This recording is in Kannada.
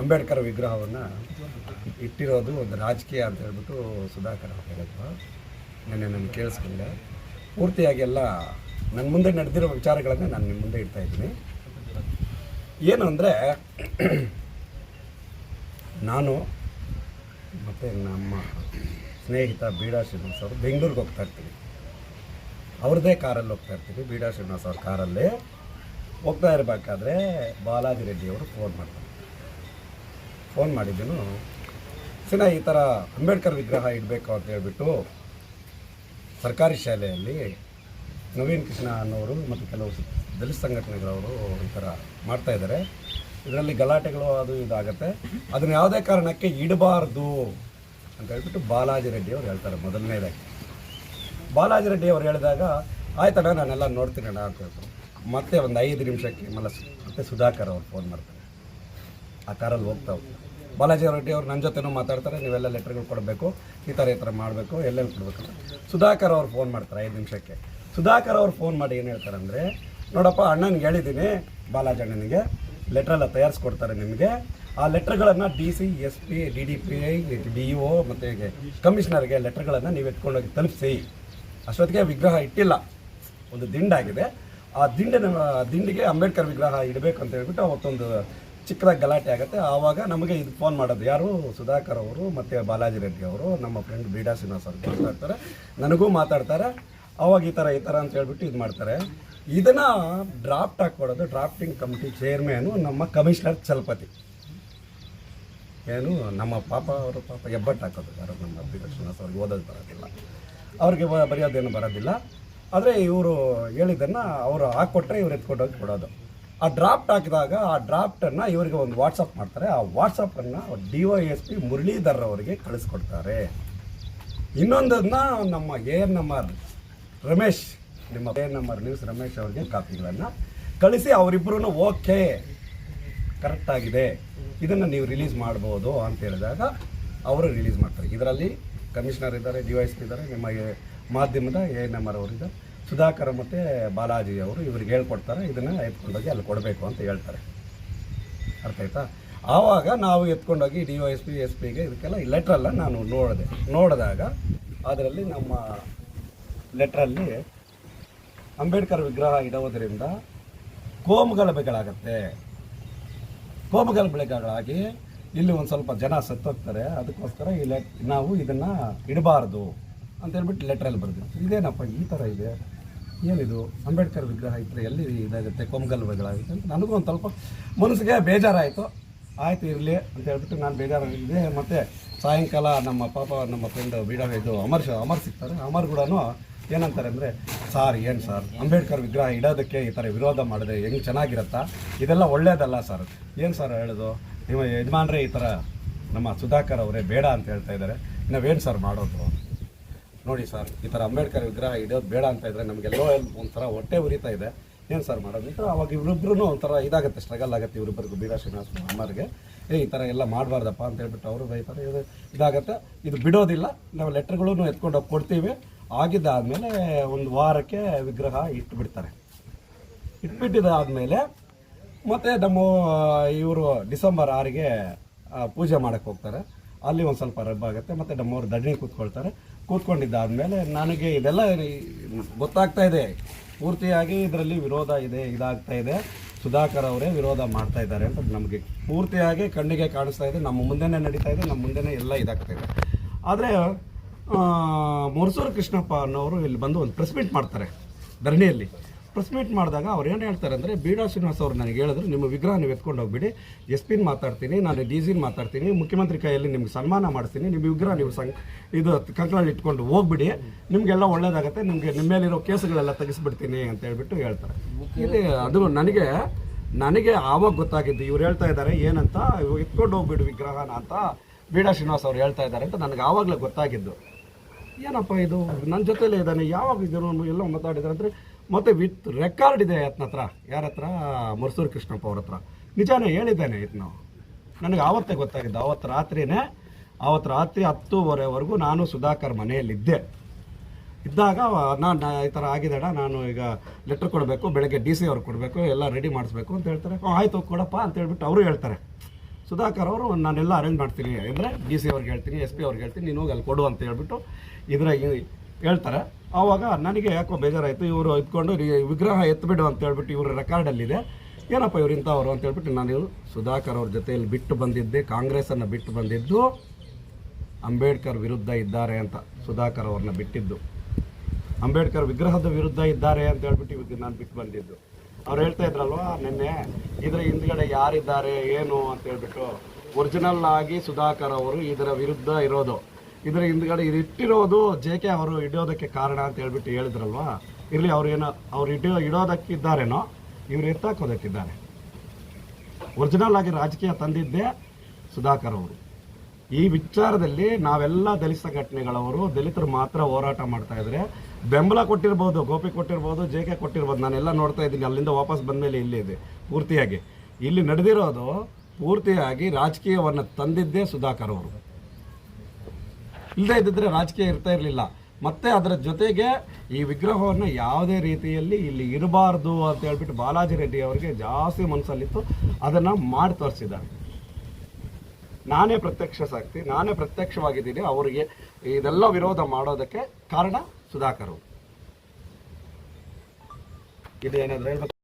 ಅಂಬೇಡ್ಕರ್ ವಿಗ್ರಹವನ್ನು ಇಟ್ಟಿರೋದು ಒಂದು ರಾಜಕೀಯ ಅಂತ ಹೇಳ್ಬಿಟ್ಟು ಸುಧಾಕರ್ ಅವ್ರು ಹೇಳಿದ್ರು. ನೆನ್ನೆ ನಾನು ಕೇಳಿಸ್ಕೊಂಡೆ. ಪೂರ್ತಿಯಾಗಿ ಎಲ್ಲ ನನ್ನ ಮುಂದೆ ನಡೆದಿರೋ ವಿಚಾರಗಳನ್ನು ನಾನು ನಿಮ್ಮ ಮುಂದೆ ಇಡ್ತಾ ಇದ್ದೀನಿ. ಏನು ಅಂದರೆ, ನಾನು ಮತ್ತು ನಮ್ಮ ಸ್ನೇಹಿತ ಬೀಡಾ ಶ್ರೀನಿವಾಸ್ ಅವರು ಬೆಂಗಳೂರಿಗೆ ಹೋಗ್ತಾ ಇರ್ತೀವಿ. ಅವ್ರದ್ದೇ ಕಾರಲ್ಲಿ ಹೋಗ್ತಾ ಇರ್ತೀವಿ. ಬೀಡಾ ಶ್ರೀನಿವಾಸ್ ಅವ್ರ ಕಾರಲ್ಲಿ. ಹೋಗ್ತಾ ಇರಬೇಕಾದ್ರೆ ಬಾಲಾಜಿ ರೆಡ್ಡಿ ಅವರು ಫೋನ್ ಮಾಡ್ತಾರೆ. ಫೋನ್ ಮಾಡಿದ್ದೀನಿ, ಸಿನ, ಈ ಥರ ಅಂಬೇಡ್ಕರ್ ವಿಗ್ರಹ ಇಡಬೇಕು ಅಂತ ಹೇಳ್ಬಿಟ್ಟು ಸರ್ಕಾರಿ ಶಾಲೆಯಲ್ಲಿ ನವೀನ್ ಕೃಷ್ಣ ಅನ್ನೋರು ಮತ್ತು ಕೆಲವು ದಲಿತ ಸಂಘಟನೆಗಳವರು ಈ ಥರ ಮಾಡ್ತಾ ಇದ್ದಾರೆ. ಇದರಲ್ಲಿ ಗಲಾಟೆಗಳು ಅದು ಇದಾಗತ್ತೆ ಅದನ್ನು ಯಾವುದೇ ಕಾರಣಕ್ಕೆ ಇಡಬಾರ್ದು ಅಂತ ಹೇಳ್ಬಿಟ್ಟು ಬಾಲಾಜಿ ರೆಡ್ಡಿ ಅವರು ಹೇಳ್ತಾರೆ ಮೊದಲನೇದಾಗಿ. ಬಾಲಾಜಿ ರೆಡ್ಡಿ ಅವರು ಹೇಳಿದಾಗ, ಆಯ್ತಣ್ಣ, ನಾನೆಲ್ಲ ನೋಡ್ತೀನಣ್ಣ ಅಂತ ಹೇಳ್ತಾರೆ. ಮತ್ತೆ ಒಂದು ಐದು ನಿಮಿಷಕ್ಕೆ ಮಲ್ಲ ಮತ್ತೆ ಸುಧಾಕರ್ ಅವ್ರು ಫೋನ್ ಮಾಡ್ತಾರೆ. ಆ ಕಾರಲ್ಲಿ ಹೋಗ್ತಾವೆ. ಬಾಲಾಜಿ ರೆಡ್ಡಿ ಅವ್ರು ನನ್ನ ಜೊತೆನೂ ಮಾತಾಡ್ತಾರೆ, ನೀವೆಲ್ಲ ಲೆಟ್ರ್ಗಳು ಕೊಡಬೇಕು, ಈ ಥರ ಈ ಥರ ಮಾಡಬೇಕು, ಎಲ್ಲೆಲ್ಲಿ ಕೊಡಬೇಕು ಸುಧಾಕರ್ ಅವ್ರು ಫೋನ್ ಮಾಡ್ತಾರೆ, ಐದು ನಿಮಿಷಕ್ಕೆ. ಸುಧಾಕರ್ ಅವ್ರು ಫೋನ್ ಮಾಡಿ ಏನು ಹೇಳ್ತಾರೆ ಅಂದರೆ ನೋಡಪ್ಪ, ಅಣ್ಣನಿಗೆ ಹೇಳಿದ್ದೀನಿ ಬಾಲಾಜಿ ಅಣ್ಣನಿಗೆ ಲೆಟ್ರೆಲ್ಲ ತಯಾರಿಸ್ಕೊಡ್ತಾರೆ ನಿಮಗೆ. ಆ ಲೆಟ್ರ್ಗಳನ್ನು D C S P D D P I D O ಮತ್ತು ಕಮಿಷನರ್ಗೆ ಲೆಟ್ರ್ಗಳನ್ನು ನೀವು ಎತ್ಕೊಂಡೋಗಿ ತಲುಪಿಸಿ. ಅಷ್ಟೊತ್ತಿಗೆ ವಿಗ್ರಹ ಇಟ್ಟಿಲ್ಲ. ಒಂದು ದಿಂಡಾಗಿದೆ ಆ ದಿಂಡಿನ ದಿಂಡಿಗೆ ಅಂಬೇಡ್ಕರ್ ವಿಗ್ರಹ ಇಡಬೇಕು ಅಂತ ಹೇಳ್ಬಿಟ್ಟು ಅವತ್ತೊಂದು ಚಿಕ್ಕದಾಗಿ ಗಲಾಟೆ ಆಗುತ್ತೆ. ಆವಾಗ ನಮಗೆ ಇದು ಫೋನ್ ಮಾಡೋದು ಯಾರು? ಸುಧಾಕರ್ ಅವರು ಮತ್ತು ಬಾಲಾಜಿ ರೆಡ್ಡಿ ಅವರು, ನಮ್ಮ ಫ್ರೆಂಡ್ ಬೀಡಾ ಶ್ರೀನಿವಾಸ್ ಅವರು ಮಾತಾಡ್ತಾರೆ ನನಗೂ ಮಾತಾಡ್ತಾರೆ. ಅವಾಗ ಈ ಥರ ಈ ಥರ ಅಂತ ಹೇಳ್ಬಿಟ್ಟು ಇದು ಮಾಡ್ತಾರೆ. ಇದನ್ನು ಡ್ರಾಫ್ಟ್ ಹಾಕ್ಕೊಡೋದು ಡ್ರಾಫ್ಟಿಂಗ್ ಕಮಿಟಿ ಚೇರ್ಮ್ಯಾನು ನಮ್ಮ ಕಮಿಷನರ್ ಚಲಪತಿ. ಏನು, ನಮ್ಮ ಪಾಪ ಅವರು ಪಾಪ ಹೆಬ್ಬಟ್ಟು ಹಾಕೋದು. ಯಾರು ನಮ್ಮ ಬೀಡಾ ಶ್ರೀನಿವಾಸ್ ಅವ್ರಿಗೆ ಓದೋದು ಬರೋದಿಲ್ಲ. ಅವ್ರಿಗೆ ಬರೆಯೋದೇನು ಬರೋದಿಲ್ಲ. ಆದರೆ ಇವರು ಹೇಳಿದ್ದನ್ನು ಅವರು ಹಾಕ್ಕೊಟ್ರೆ ಇವ್ರು ಎತ್ಕೊಂಡೋಗಿ ಕೊಡೋದು ಆ ಡ್ರಾಫ್ಟ್ ಹಾಕಿದಾಗ ಆ ಡ್ರಾಫ್ಟನ್ನು ಇವರಿಗೆ ಒಂದು ವಾಟ್ಸಪ್ ಮಾಡ್ತಾರೆ. ಆ ವಾಟ್ಸಪ್ಪನ್ನು D Y S P Muralidhar ಅವರಿಗೆ ಕಳಿಸ್ಕೊಡ್ತಾರೆ. ಇನ್ನೊಂದನ್ನು ನಮ್ಮ ಎ ಎನ್ ನಂಬರ್ ರಮೇಶ್, ನಿಮ್ಮ A N number news Ramesh ಅವರಿಗೆ ಕಾಪಿಗಳನ್ನು ಕಳಿಸಿ ಅವರಿಬ್ಬರೂ ಓಕೆ. ಕರೆಕ್ಟಾಗಿದೆ ಇದನ್ನು ನೀವು ರಿಲೀಸ್ ಮಾಡ್ಬೋದು ಅಂತ ಹೇಳಿದಾಗ ಅವರು ರಿಲೀಸ್ ಮಾಡ್ತಾರೆ. ಇದರಲ್ಲಿ ಕಮಿಷನರ್ ಇದ್ದಾರೆ ಡಿ ವೈ ಎಸ್ ಪಿ ಇದ್ದಾರೆ, ನಿಮ್ಮ ಮಾಧ್ಯಮದ ಎ ಎನ್ ನಂಬರ್ ಅವರಿದ್ದಾರೆ ಸುಧಾಕರ್ ಮತ್ತು ಬಾಲಾಜಿ ಅವರು ಇವ್ರಿಗೆ ಹೇಳ್ಕೊಡ್ತಾರೆ, ಇದನ್ನು ಎತ್ಕೊಂಡೋಗಿ ಅಲ್ಲಿ ಕೊಡಬೇಕು ಅಂತ ಹೇಳ್ತಾರೆ. ಅರ್ಥ ಆಯ್ತಾ? ಆವಾಗ ನಾವು ಎತ್ಕೊಂಡೋಗಿ D O S P S ಪಿಗೆ ಇದಕ್ಕೆಲ್ಲ ಈ ಲೆಟ್ರೆಲ್ಲ ನಾನು ನೋಡಿದೆ. ನೋಡಿದಾಗ ಅದರಲ್ಲಿ ನಮ್ಮ ಲೆಟ್ರಲ್ಲಿ ಅಂಬೇಡ್ಕರ್ ವಿಗ್ರಹ ಇಡೋದರಿಂದ ಕೋಮುಗಲಭೆಗಳಾಗತ್ತೆ ಕೋಮುಗಲಭೆಗಳಾಗಿ ಇಲ್ಲಿ ಒಂದು ಸ್ವಲ್ಪ ಜನ ಸತ್ತೋಗ್ತಾರೆ, ಅದಕ್ಕೋಸ್ಕರ ಈ ಲೆಟ್ ನಾವು ಇದನ್ನು ಇಡಬಾರ್ದು ಅಂತ ಹೇಳ್ಬಿಟ್ಟು ಲೆಟ್ರಲ್ಲಿ ಬರ್ತೀವಿ ಇದೇನಪ್ಪ ಈ ಥರ ಇದೆ? ಏನಿದು? ಅಂಬೇಡ್ಕರ್ ವಿಗ್ರಹ ಇದ್ರೆ ಎಲ್ಲಿ ಇದಾಗುತ್ತೆ? ಕೋಮುಗಲಭೆಗಳಾಗುತ್ತೆ ಅಂತ ನನಗೂ ಒಂದು ಸ್ವಲ್ಪ ಮನಸ್ಸಿಗೆ ಬೇಜಾರಾಯಿತು. ಆಯ್ತು, ಇರಲಿ ಅಂತ ಹೇಳ್ಬಿಟ್ಟು ನಾನು ಬೇಜಾರಾಗಿದೆ. ಮತ್ತು ಸಾಯಂಕಾಲ ನಮ್ಮ ಪಾಪ, ನಮ್ಮ ಫ್ರೆಂಡ್ ಬೀಡ ಇದು ಅಮರ್ ಅಮರ್ ಸಿಗ್ತಾರೆ. ಅಮರ್ ಕೂಡ ಏನಂತಾರೆ ಅಂದರೆ, ಸಾರ್, ಏನು ಸರ್? ಅಂಬೇಡ್ಕರ್ ವಿಗ್ರಹ ಇಡೋದಕ್ಕೆ ಈ ಥರ ವಿರೋಧ ಮಾಡಿದೆ. ಹೆಂಗೆ ಚೆನ್ನಾಗಿರುತ್ತಾ? ಇದೆಲ್ಲ ಒಳ್ಳೇದಲ್ಲ ಸರ್. ಏನು ಸರ್ ಹೇಳೋದು? ನಿಮ್ಮ ಯಜಮಾನ್ರೆ ಈ ಥರ ನಮ್ಮ ಸುಧಾಕರ್ ಅವರೇ ಬೇಡ ಅಂತ ಹೇಳ್ತಾ ಇದ್ದಾರೆ ನಾವೇನು ಸರ್ ಮಾಡೋದು? ನೋಡಿ ಸರ್, ಈ ಥರ ಅಂಬೇಡ್ಕರ್ ವಿಗ್ರಹ ಇಡೋದು ಬೇಡ ಅಂತ ಇದ್ರೆ ನಮಗೆಲ್ಲೋ ಒಂಥರ ಹೊಟ್ಟೆ ಉರಿತಾ ಇದೆ. ಏನು ಸರ್ ಮಾಡೋದು? ಈ ಅವಾಗ ಇವರಿಬ್ರು ಒಂಥರ ಇದಾಗುತ್ತೆ ಸ್ಟ್ರಗಲ್ ಆಗುತ್ತೆ ಇವರಿಬ್ಬರಿಗೂ ಬೀರಾ ಶ್ರೀನಿವಾಸ ಅಮ್ಮರಿಗೆ. ಏ, ಈ ಥರ ಎಲ್ಲ ಮಾಡಬಾರ್ದಪ್ಪ ಅಂತ ಹೇಳ್ಬಿಟ್ಟು ಅವರು ಬೈತಾರೆ. ಇದು ಇದಾಗುತ್ತೆ. ಇದು ಬಿಡೋದಿಲ್ಲ. ನಾವು ಲೆಟ್ರ್ಗಳನ್ನು ಎತ್ಕೊಂಡು ಕೊಡ್ತೀವಿ. ಆಗಿದ್ದಾದಮೇಲೆ ಒಂದು ವಾರಕ್ಕೆ ವಿಗ್ರಹ ಇಟ್ಟು ಬಿಡ್ತಾರೆ ಇಟ್ಬಿಟ್ಟಿದ್ದಾದಮೇಲೆ ಮತ್ತು ನಮ್ಮ ಇವರು ಡಿಸೆಂಬರ್ ಆರಿಗೆ ಪೂಜೆ ಮಾಡಕ್ಕೆ ಹೋಗ್ತಾರೆ. ಅಲ್ಲಿ ಒಂದು ಸ್ವಲ್ಪ ರಬ್ ಆಗುತ್ತೆ, ಮತ್ತು ನಮ್ಮವ್ರು ದಡ್ಡಿ ಕೂತ್ಕೊಳ್ತಾರೆ. ಕೂತ್ಕೊಂಡಿದ್ದಾದಮೇಲೆ ನನಗೆ ಇದೆಲ್ಲ ಗೊತ್ತಾಗ್ತಾ ಇದೆ. ಪೂರ್ತಿಯಾಗಿ ಇದರಲ್ಲಿ ವಿರೋಧ ಇದೆ, ಇದಾಗ್ತಾ ಇದೆ. ಸುಧಾಕರ್ ಅವರೇ ವಿರೋಧ ಮಾಡ್ತಾ ಇದ್ದಾರೆ ಅಂತ ನಮಗೆ ಪೂರ್ತಿಯಾಗಿ ಕಣ್ಣಿಗೆ ಕಾಣಿಸ್ತಾ ಇದೆ. ನಮ್ಮ ಮುಂದೆನೇ ನಡೀತಾ ಇದೆ, ನಮ್ಮ ಮುಂದೆನೇ ಎಲ್ಲ ಇದಾಗ್ತಾ ಇದೆ. ಆದರೆ ಮುರ್ಸೂರು ಕೃಷ್ಣಪ್ಪ ಅನ್ನೋರು ಇಲ್ಲಿ ಬಂದು ಒಂದು ಪ್ರೆಸ್ ಮಾಡ್ತಾರೆ, ಧರಣಿಯಲ್ಲಿ. ಪ್ರೆಸ್ ಮೀಟ್ ಮಾಡಿದಾಗ ಅವ್ರು ಏನು ಹೇಳ್ತಾರೆ ಅಂದರೆ, ಬೀಡಾ ಶ್ರೀನಿವಾಸ್ ಅವರು ನನಗೆ ಹೇಳಿದ್ರು, ನಿಮ್ಮ ವಿಗ್ರಹ ನೀವು ಎತ್ಕೊಂಡು ಹೋಗ್ಬಿಡಿ. ಎಸ್ ಪಿನ್ ಮಾತಾಡ್ತೀನಿ, ನಾನು ಡಿ ಸಿನ್ ಮಾತಾಡ್ತೀನಿ, ಮುಖ್ಯಮಂತ್ರಿ ಕೈಯಲ್ಲಿ ನಿಮ್ಗೆ ಸನ್ಮಾನ ಮಾಡಿಸ್ತೀನಿ, ನಿಮ್ಮ ವಿಗ್ರಹ ನೀವು ಸಂಗ್ ಇದು ಕಂಕಳಲ್ಲಿ ಇಟ್ಕೊಂಡು ಹೋಗ್ಬಿಡಿ. ನಿಮಗೆಲ್ಲ ಒಳ್ಳೇದಾಗುತ್ತೆ, ನಿಮಗೆ ನಿಮ್ಮ ಮೇಲಿರೋ ಕೇಸುಗಳೆಲ್ಲ ತೆಗೆಸ್ಬಿಡ್ತೀನಿ ಅಂತ ಹೇಳ್ಬಿಟ್ಟು ಹೇಳ್ತಾರೆ. ಇಲ್ಲಿ ಅದು ನನಗೆ ನನಗೆ ಆವಾಗ ಗೊತ್ತಾಗಿದ್ದು, ಇವ್ರು ಹೇಳ್ತಾ ಇದ್ದಾರೆ, ಏನಂತ ಇವಾಗ ಎತ್ಕೊಂಡು ಹೋಗ್ಬಿಡು ವಿಗ್ರಹನ ಅಂತ ಬೀಡಾ ಶ್ರೀನಿವಾಸ್ ಅವ್ರು ಹೇಳ್ತಾ ಇದ್ದಾರೆ ಅಂತ ನನಗೆ ಆವಾಗಲೇ ಗೊತ್ತಾಗಿದ್ದು. ಏನಪ್ಪ ಇದು? ನನ್ನ ಜೊತೆಲೇ ಇದ್ದಾನೆ, ಯಾವಾಗ ಇದನ್ನು ಎಲ್ಲ ಮಾತಾಡಿದ್ರೆ ಅಂದರೆ ಮತ್ತೆ ವಿತ್ ರೆಕಾರ್ಡ್ ಇದೆ ಆತನ ಹತ್ರ. ಯಾರ ಹತ್ರ? ಮರ್ಸೂರು ಕೃಷ್ಣಪ್ಪ ಅವ್ರ ಹತ್ರ. ನಿಜಾನೇ ಹೇಳಿದ್ದಾನೆ ಇದನ್ನು ನನಗೆ ಆವತ್ತೇ ಗೊತ್ತಾಗಿದ್ದು ಆವತ್ತು ರಾತ್ರಿನೇ ಆವತ್ತು ರಾತ್ರಿ ಹತ್ತುವರೆವರೆಗೂ ನಾನು ಸುಧಾಕರ್ ಮನೆಯಲ್ಲಿದ್ದೆ. ಇದ್ದಾಗ ನಾನು ಈ ಥರ ಆಗಿದೆಡ ನಾನು ಈಗ ಲೆಟ್ರ್ ಕೊಡಬೇಕು, ಬೆಳಗ್ಗೆ ಡಿ ಸಿ ಅವ್ರಿಗೆ ಕೊಡಬೇಕು, ಎಲ್ಲ ರೆಡಿ ಮಾಡಿಸ್ಬೇಕು ಅಂತ ಹೇಳ್ತಾರೆ. ಹಾಂ ಆಯ್ತು ಕೊಡಪ್ಪ ಅಂತ ಹೇಳ್ಬಿಟ್ಟು ಅವರು ಹೇಳ್ತಾರೆ. ಸುಧಾಕರ್ ಅವರು, ನಾನೆಲ್ಲ ಅರೇಂಜ್ ಮಾಡ್ತೀನಿ, ಅಂದರೆ ಡಿ ಸಿ ಅವ್ರಿಗೆ ಹೇಳ್ತೀನಿ, ಎಸ್ ಪಿ ಅವ್ರಿಗೆ ಹೇಳ್ತೀನಿ, ನೀನು ಹೋಗಿ ಅಲ್ಲಿ ಕೊಡು ಅಂತ ಹೇಳ್ಬಿಟ್ಟು ಇದರ ಹೇಳ್ತಾರೆ. ಆವಾಗ ನನಗೆ ಯಾಕೋ ಬೇಜಾರಾಯಿತು, ಇವರು ಇದ್ಕೊಂಡು ವಿಗ್ರಹ ಎತ್ತಬಿಡು ಅಂತ ಹೇಳ್ಬಿಟ್ಟು ಇವ್ರ ರೆಕಾರ್ಡಲ್ಲಿದೆ ಏನಪ್ಪ ಇವ್ರು ಇಂಥವ್ರು ಅಂತ ಹೇಳ್ಬಿಟ್ಟು ನಾನು ಸುಧಾಕರ್ ಅವ್ರ ಜೊತೆಯಲ್ಲಿ ಬಿಟ್ಟು ಬಂದಿದ್ದೆ ಕಾಂಗ್ರೆಸ್ಸನ್ನು ಬಿಟ್ಟು ಬಂದಿದ್ದು, ಅಂಬೇಡ್ಕರ್ ವಿರುದ್ಧ ಇದ್ದಾರೆ ಅಂತ ಸುಧಾಕರ್ ಅವ್ರನ್ನ ಬಿಟ್ಟಿದ್ದು. ಅಂಬೇಡ್ಕರ್ ವಿಗ್ರಹದ ವಿರುದ್ಧ ಇದ್ದಾರೆ ಅಂತ ಹೇಳ್ಬಿಟ್ಟು ಇವಾಗ ನಾನು ಬಿಟ್ಟು ಬಂದಿದ್ದು. ಅವ್ರು ಹೇಳ್ತಾ ಇದ್ರಲ್ವಾ, ನಿನ್ನೆ ಇದರ ಹಿಂದ್ಗಡೆ ಯಾರಿದ್ದಾರೆ, ಏನು ಅಂತ ಹೇಳ್ಬಿಟ್ಟು ಒರಿಜಿನಲ್ ಆಗಿ ಸುಧಾಕರ್ ಅವರು ಇದರ ವಿರುದ್ಧ ಇರೋದು. ಇದರ ಹಿಂದ್ಗಡೆ ಇದು ಇಟ್ಟಿರೋದು ಜೆ ಕೆ ಅವರು ಇಡೋದಕ್ಕೆ ಕಾರಣ ಅಂತ ಹೇಳ್ಬಿಟ್ಟು ಹೇಳಿದ್ರಲ್ವಾ? ಇರಲಿ, ಅವ್ರು ಏನೋ, ಅವ್ರು ಇಡೋ ಇಡೋದಕ್ಕಿದ್ದಾರೇನೋ ಇವ್ರು ಎತ್ತಾಕೋದಕ್ಕಿದ್ದಾರೆ. ಒರಿಜಿನಲ್ ಆಗಿ ರಾಜಕೀಯ ತಂದಿದ್ದೇ ಸುಧಾಕರ್ ಅವರು. ಈ ವಿಚಾರದಲ್ಲಿ ನಾವೆಲ್ಲ ದಲಿತ ಸಂಘಟನೆಗಳವರು ದಲಿತರು ಮಾತ್ರ ಹೋರಾಟ ಮಾಡ್ತಾ ಇದ್ರೆ, ಬೆಂಬಲ ಕೊಟ್ಟಿರ್ಬೋದು, ಗೋಪಿ ಕೊಟ್ಟಿರ್ಬೋದು ಜೆ ಕೆ ಕೊಟ್ಟಿರ್ಬೋದು, ನಾನೆಲ್ಲ ನೋಡ್ತಾ ಇದ್ದೀನಿ, ಅಲ್ಲಿಂದ ವಾಪಸ್ ಬಂದಮೇಲೆ ಇಲ್ಲಿ ಇದೆ, ಪೂರ್ತಿಯಾಗಿ. ಇಲ್ಲಿ ನಡೆದಿರೋದು ಪೂರ್ತಿಯಾಗಿ ರಾಜಕೀಯವನ್ನು ತಂದಿದ್ದೇ ಸುಧಾಕರ್ ಅವರು. ಇಲ್ಲದೆ ಇದ್ದಿದ್ರೆ ರಾಜಕೀಯ ಇರ್ತಾ ಇರಲಿಲ್ಲ. ಮತ್ತೆ ಅದರ ಜೊತೆಗೆ ಈ ವಿಗ್ರಹವನ್ನು ಯಾವುದೇ ರೀತಿಯಲ್ಲಿ ಇಲ್ಲಿ ಇರಬಾರ್ದು ಅಂತ ಹೇಳ್ಬಿಟ್ಟು ಬಾಲಾಜಿ ರೆಡ್ಡಿ ಅವರಿಗೆ ಜಾಸ್ತಿ ಮನಸ್ಸಲ್ಲಿತ್ತು. ಅದನ್ನು ಮಾಡಿ ತೋರಿಸಿದ್ದಾರೆ. ನಾನೇ ಪ್ರತ್ಯಕ್ಷ ಸಾಕ್ತಿ, ನಾನೇ ಪ್ರತ್ಯಕ್ಷವಾಗಿದ್ದೀನಿ. ಅವರಿಗೆ ಇದೆಲ್ಲ ವಿರೋಧ ಮಾಡೋದಕ್ಕೆ ಕಾರಣ ಸುಧಾಕರ್ ಇದು ಇದೇನಾದ್ರು ಹೇಳ್ಬೇಕು?